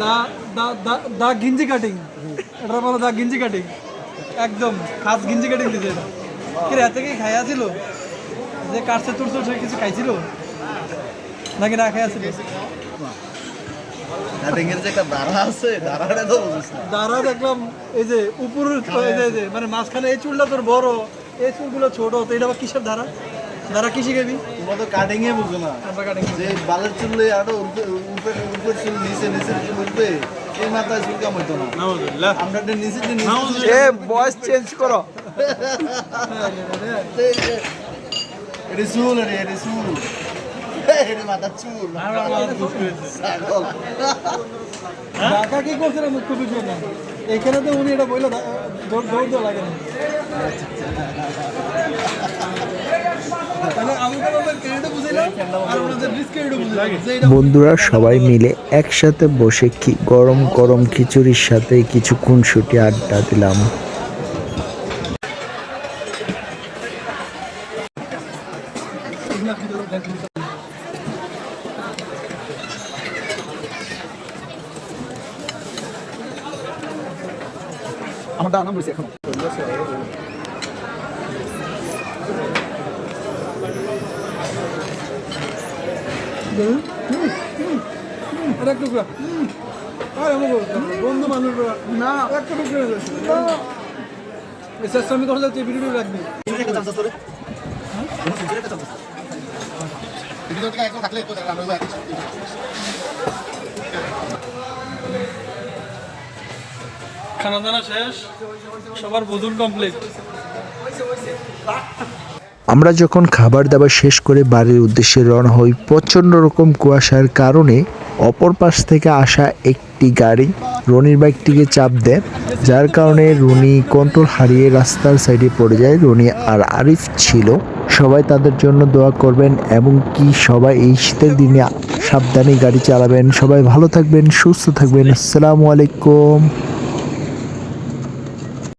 দা দা দা দা গিঞ্জি cutting. এটা বলো দা গিঞ্জি cutting. একদম খাস গিঞ্জি কাটিং দিছে এটা। কি রে কি খাইয়া ছিল? যে কাটছে কিছু খাইছিল? নাকি না খাইয়া ছিল? কাটিংয়ের দাঁড়া দেখলাম এই যে উপরের মানে মাঝখানে এই চুলটা তোর বড়। এই চুলগুলো ছোট তো এটা আবার কিসের ধারা? ধারা কি শিখাবি? তোমরা তো কাটিংয়ে বুঝো না। আমরা কাটিং যে বালের চুলে আরও উপরে উপরে উপরে চুল নিচে নিচে চুল উঠবে এই মাথায় চুল কাম হইতো না? আমরা একটা নিচে যে নিচে এ বয়স চেঞ্জ করো। এটা চুল রে এটা চুল। এটা মাথার চুল। ছাগল। কি করছে না মুখ্য বিষয় না এখানে তো উনি এটা বলল দৌড় দৌড় লাগে না। বন্ধুরা সবাই মিলে একসাথে বসে কি গরম গরম খিচুড়ির সাথে কিছু খুনসুটি আড্ডা দিলাম। আমার দাম বলছি এখন। আর এক টুকরা আর আমাকে বন্ধু মানুষ না একটা টুকরা এসে শ্রমিক কথা তুই ভিডিও রাখবি আমরা যখন খাবার দাবার শেষ করে বাড়ির উদ্দেশ্যে রওনা হই, প্রচণ্ড রকম কুয়াশার কারণে অপর পাশ থেকে আসা একটি গাড়ি রনির বাইকটিকে চাপ দেয়, যার কারণে রনি কন্ট্রোল হারিয়ে রাস্তার সাইডে পড়ে যায়। রনি আর আরিফ ছিল। সবাই তাদের জন্য দোয়া করবেন এবং কি সবাই এই শীতের দিনে সাবধানে গাড়ি চালাবেন। সবাই ভালো থাকবেন, সুস্থ থাকবেন। আসসালামু আলাইকুম।